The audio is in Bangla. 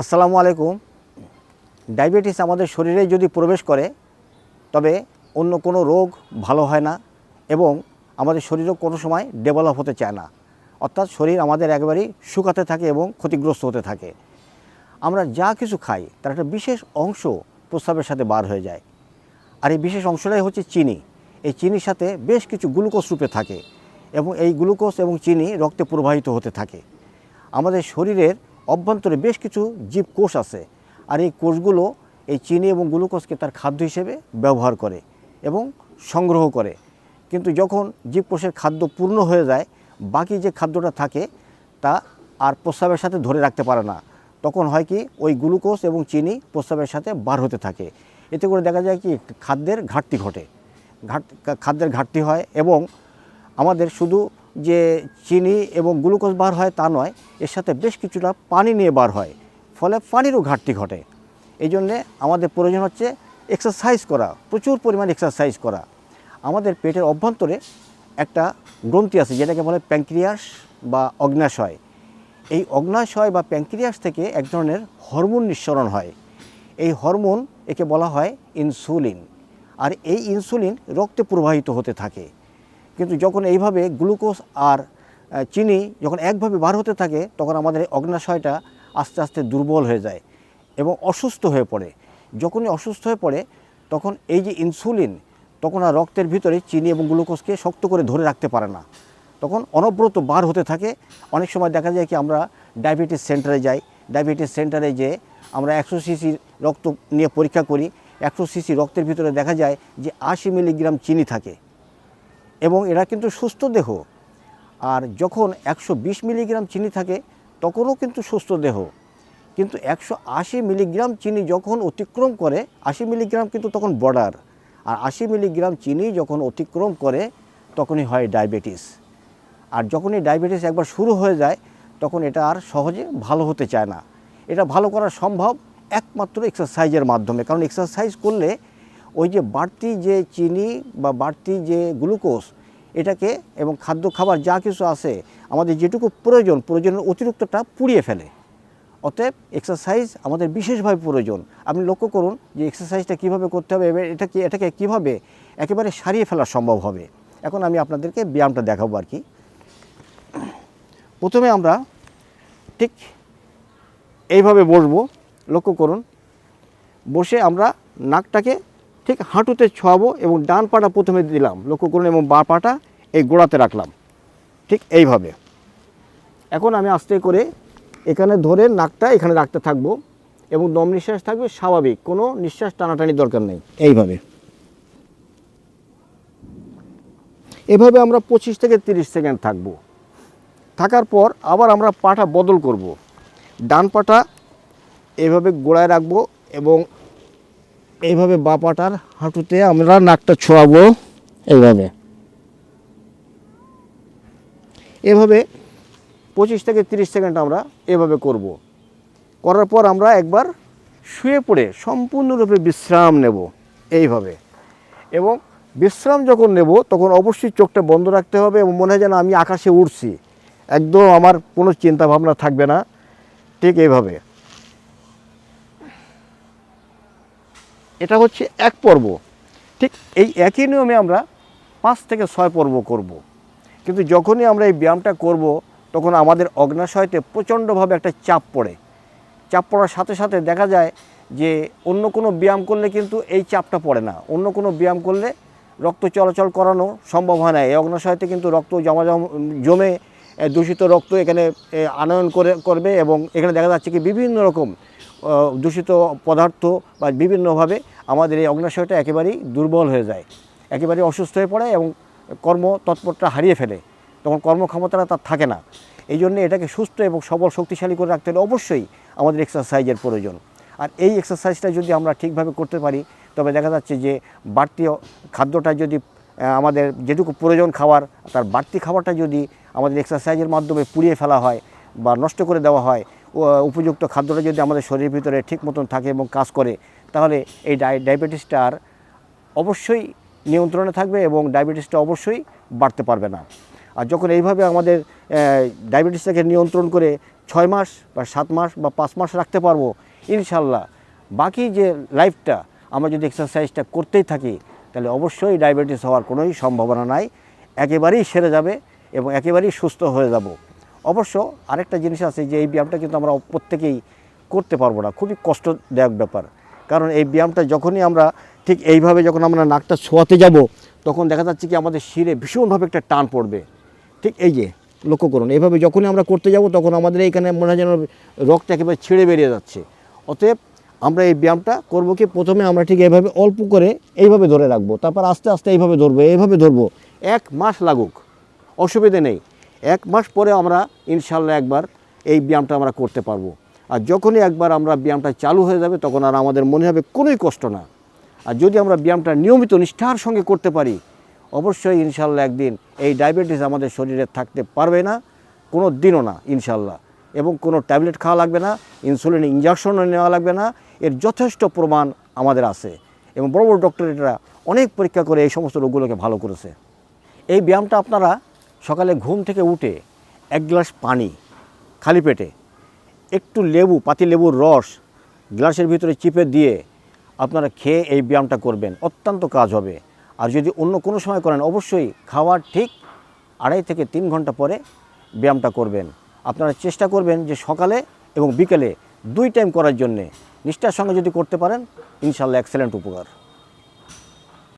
আসসালামু আলাইকুম। ডায়াবেটিস আমাদের শরীরে যদি প্রবেশ করে, তবে অন্য কোনো রোগ ভালো হয় না এবং আমাদের শরীরও কোনো সময় ডেভেলপ হতে চায় না। অর্থাৎ শরীর আমাদের একবারেই শুকাতে থাকে এবং ক্ষতিগ্রস্ত হতে থাকে। আমরা যা কিছু খাই, তার একটা বিশেষ অংশ প্রস্রাবের সাথে বার হয়ে যায়। আর এই বিশেষ অংশটাই হচ্ছে চিনি। এই চিনির সাথে বেশ কিছু গ্লুকোজ রূপে থাকে এবং এই গ্লুকোজ এবং চিনি রক্তে প্রবাহিত হতে থাকে। আমাদের শরীরের অভ্যন্তরে বেশ কিছু জীব কোষ আছে। আর এই কোষগুলো এই চিনি এবং গ্লুকোজকে তার খাদ্য হিসেবে ব্যবহার করে এবং সংগ্রহ করে। কিন্তু যখন জীবকোষের খাদ্য পূর্ণ হয়ে যায়, বাকি যে খাদ্যটা থাকে, তা আর প্রস্রাবের সাথে ধরে রাখতে পারে না। তখন হয় কি, ওই গ্লুকোজ এবং চিনি প্রস্রাবের সাথে বার হতে থাকে। এতে করে দেখা যায় কি, খাদ্যের ঘাটতি ঘটে। ঘাট খাদ্যের ঘাটতি হয় এবং আমাদের শুধু যে চিনি এবং গ্লুকোজ বার হয় তা নয়, এর সাথে বেশ কিছুটা পানি নিয়ে বার হয়। ফলে পানিরও ঘাটতি ঘটে। এই জন্যে আমাদের প্রয়োজন হচ্ছে এক্সারসাইজ করা, প্রচুর পরিমাণ এক্সারসাইজ করা। আমাদের পেটের অভ্যন্তরে একটা গ্রন্থি আছে, যেটাকে বলে প্যাঙ্ক্রিয়াস বা অগ্নাশয় এই অগ্নাশয় বা প্যাঙ্ক্রিয়াস থেকে এক ধরনের হরমোন নিঃসরণ হয়। এই হরমোন একে বলা হয় ইনসুলিন আর এই ইনসুলিন রক্তে প্রবাহিত হতে থাকে। কিন্তু যখন এইভাবে গ্লুকোজ আর চিনি যখন একভাবে বার হতে থাকে, তখন আমাদের এই অগ্নাশয়টা আস্তে আস্তে দুর্বল হয়ে যায় এবং অসুস্থ হয়ে পড়ে। যখনই অসুস্থ হয়ে পড়ে, তখন এই যে ইনসুলিন, তখন আর রক্তের ভিতরে চিনি এবং গ্লুকোজকে শক্ত করে ধরে রাখতে পারে না। তখন অনব্রত বার হতে থাকে। অনেক সময় দেখা যায় কি আমরা ডায়াবেটিস সেন্টারে যাই। ডায়াবেটিস সেন্টারে যেয়ে আমরা একশো সিসি রক্ত নিয়ে পরীক্ষা করি। একশো সিসি রক্তের ভিতরে দেখা যায় যে আশি মিলিগ্রাম চিনি থাকে। এবং এরা কিন্তু সুস্থ দেহ। আর যখন একশো বিশ মিলিগ্রাম চিনি থাকে, তখনও কিন্তু সুস্থ দেহ। কিন্তু একশো আশি মিলিগ্রাম চিনি যখন অতিক্রম করে, আশি মিলিগ্রাম কিন্তু তখন বর্ডার আর আশি মিলিগ্রাম চিনি যখন অতিক্রম করে, তখনই হয় ডায়াবেটিস আর যখন এই ডায়াবেটিস একবার শুরু হয়ে যায়, তখন এটা আর সহজে ভালো হতে চায় না। এটা ভালো করা সম্ভব একমাত্র এক্সারসাইজের মাধ্যমে। কারণ এক্সারসাইজ করলে ওই যে বাড়তি যে চিনি বা বাড়তি যে গ্লুকোজ, এটাকে এবং খাদ্য খাবার যা কিছু আছে, আমাদের যেটুকু প্রয়োজন, প্রয়োজনের অতিরিক্তটা পুড়িয়ে ফেলে। অতএব এক্সারসাইজ আমাদের বিশেষভাবে প্রয়োজন। আপনি লক্ষ্য করুন যে এক্সারসাইজটা কীভাবে করতে হবে, এবার এটাকে এটাকে কীভাবে একেবারে সারিয়ে ফেলা সম্ভব হবে। এখন আমি আপনাদেরকে ব্যায়ামটা দেখাবো আর কি। প্রথমে আমরা ঠিক এইভাবে বসবো। লক্ষ্য করুন, বসে আমরা নাকটাকে ঠিক হাঁটুতে ছোঁয়াবো এবং ডান পাটা প্রথমে দিলাম। লক্ষ্য করুন এবং বা পাটা এই গোড়াতে রাখলাম। ঠিক এইভাবে। এখন আমি আস্তে করে এখানে ধরে নাকটা এখানে রাখতে থাকব এবং দম নিঃশ্বাস থাকবে স্বাভাবিক, কোনো নিঃশ্বাস টানাটানি দরকার নেই। এইভাবে। এভাবে আমরা পঁচিশ থেকে তিরিশ সেকেন্ড থাকব। থাকার পর আবার আমরা পাটা বদল করব। ডান পাটা এভাবে গোড়ায় রাখব এবং এইভাবে বা পাটার হাঁটুতে আমরা নাকটা ছোঁয়াবো। এইভাবে। এভাবে পঁচিশ থেকে তিরিশ সেকেন্ড আমরা এভাবে করব। করার পর আমরা একবার শুয়ে পড়ে সম্পূর্ণরূপে বিশ্রাম নেব। এইভাবে। এবং বিশ্রাম যখন নেব, তখন অবশ্যই চোখটা বন্ধ রাখতে হবে এবং মনে হয় যেন আমি আকাশে উড়ছি। একদম আমার কোনো চিন্তা ভাবনা থাকবে না। ঠিক এইভাবে। এটা হচ্ছে এক পর্ব। ঠিক এই একই নিয়মে আমরা পাঁচ থেকে ছয় পর্ব করব। কিন্তু যখনই আমরা এই ব্যায়ামটা করব, তখন আমাদের অগ্নাশয়তে প্রচণ্ডভাবে একটা চাপ পড়ে। চাপ পড়ার সাথে সাথে দেখা যায় যে অন্য কোনো ব্যায়াম করলে কিন্তু এই চাপটা পড়ে না। অন্য কোনো ব্যায়াম করলে রক্ত চলাচল করানো সম্ভব হয় না। এই অগ্নাশয়তে কিন্তু রক্ত জমা জম- জমে দূষিত রক্ত এখানে আনয়ন করে, করবে এবং এখানে দেখা যাচ্ছে কি বিভিন্ন রকম দূষিত পদার্থ বা বিভিন্নভাবে আমাদের এই অগ্নাশয়টা একেবারেই দুর্বল হয়ে যায়, একেবারেই অসুস্থ হয়ে পড়ে এবং কর্ম তৎপরটা হারিয়ে ফেলে। তখন কর্মক্ষমতাটা তার থাকে না। এই জন্য এটাকে সুস্থ এবং সবল শক্তিশালী করে রাখতে হলে অবশ্যই আমাদের এক্সারসাইজের প্রয়োজন। আর এই এক্সারসাইজটা যদি আমরা ঠিকভাবে করতে পারি, তবে দেখা যাচ্ছে যে বাড়তি খাদ্যটা যদি আমাদের যেটুকু প্রয়োজন খাওয়ার, তার বাড়তি খাবারটা যদি আমাদের এক্সারসাইজের মাধ্যমে পুড়িয়ে ফেলা হয় বা নষ্ট করে দেওয়া হয় উপযুক্ত খাদ্যটা যদি আমাদের শরীরের ভিতরে ঠিক মতন থাকে এবং কাজ করে, তাহলে এই ডায় ডায়াবেটিসটা আর অবশ্যই নিয়ন্ত্রণে থাকবে এবং ডায়াবেটিসটা অবশ্যই বাড়তে পারবে না। আর যখন এইভাবে আমাদের ডায়াবেটিসটাকে নিয়ন্ত্রণ করে ছয় মাস বা সাত মাস বা পাঁচ মাস রাখতে পারব, ইনশাল্লাহ। বাকি যে লাইফটা আমরা যদি এক্সারসাইজটা করতেই থাকি, তাহলে অবশ্যই ডায়াবেটিস হওয়ার কোনোই সম্ভাবনা নাই। একেবারেই সেরে যাবে এবং একেবারেই সুস্থ হয়ে যাব। অবশ্য আরেকটা জিনিস আছে যে এই ব্যায়ামটা কিন্তু আমরা প্রত্যেকেই করতে পারব না। খুবই কষ্টদায়ক ব্যাপার। কারণ এই ব্যায়ামটা যখনই আমরা ঠিক এইভাবে যখন আমরা নাকটা ছোঁয়াতে যাব, তখন দেখা যাচ্ছে কি আমাদের শিরে ভীষণভাবে একটা টান পড়বে। ঠিক এই যে, লক্ষ্য করুন, এইভাবে যখনই আমরা করতে যাব, তখন আমাদের এইখানে মনে হয় যেন রক্ত একেবারে ছিঁড়ে বেরিয়ে যাচ্ছে। অতএব আমরা এই ব্যায়ামটা করব কি? প্রথমে আমরা ঠিক এইভাবে অল্প করে এইভাবে ধরে রাখব। তারপর আস্তে আস্তে এইভাবে ধরবো এইভাবে ধরবো। এক মাস লাগুক, অসুবিধে নেই। এক মাস পরে আমরা ইনশাল্লাহ একবার এই ব্যায়ামটা আমরা করতে পারব। আর যখনই একবার আমরা ব্যায়ামটা চালু হয়ে যাবে, তখন আর আমাদের মনে হবে কোনোই কষ্ট না। আর যদি আমরা ব্যায়ামটা নিয়মিত নিষ্ঠার সঙ্গে করতে পারি, অবশ্যই ইনশাল্লাহ একদিন এই ডায়াবেটিস আমাদের শরীরে থাকতে পারবে না, কোনো দিনও না ইনশাল্লাহ। এবং কোনো ট্যাবলেট খাওয়া লাগবে না, ইনসুলিন ইঞ্জেকশনও নেওয়া লাগবে না, এর যথেষ্ট প্রমাণ আমাদের আছে। এবং বড় বড় ডক্টরেটরা অনেক পরীক্ষা করে এই সমস্ত রোগগুলোকে ভালো করেছে। এই ব্যায়ামটা আপনারা সকালে ঘুম থেকে উঠে এক গ্লাস পানি খালি পেটে, একটু লেবু, পাতি লেবুর রস গ্লাসের ভিতরে চিপে দিয়ে আপনারা খেয়ে এই ব্যায়ামটা করবেন। অত্যন্ত কাজ হবে। আর যদি অন্য কোনো সময় করেন, অবশ্যই খাওয়ার ঠিক আড়াই থেকে তিন ঘণ্টা পরে ব্যায়ামটা করবেন। আপনারা চেষ্টা করবেন যে সকালে এবং বিকেলে দুই টাইম করার জন্যে। নিষ্ঠার সঙ্গে যদি করতে পারেন, ইনশাল্লাহ এক্সেলেন্ট উপকার।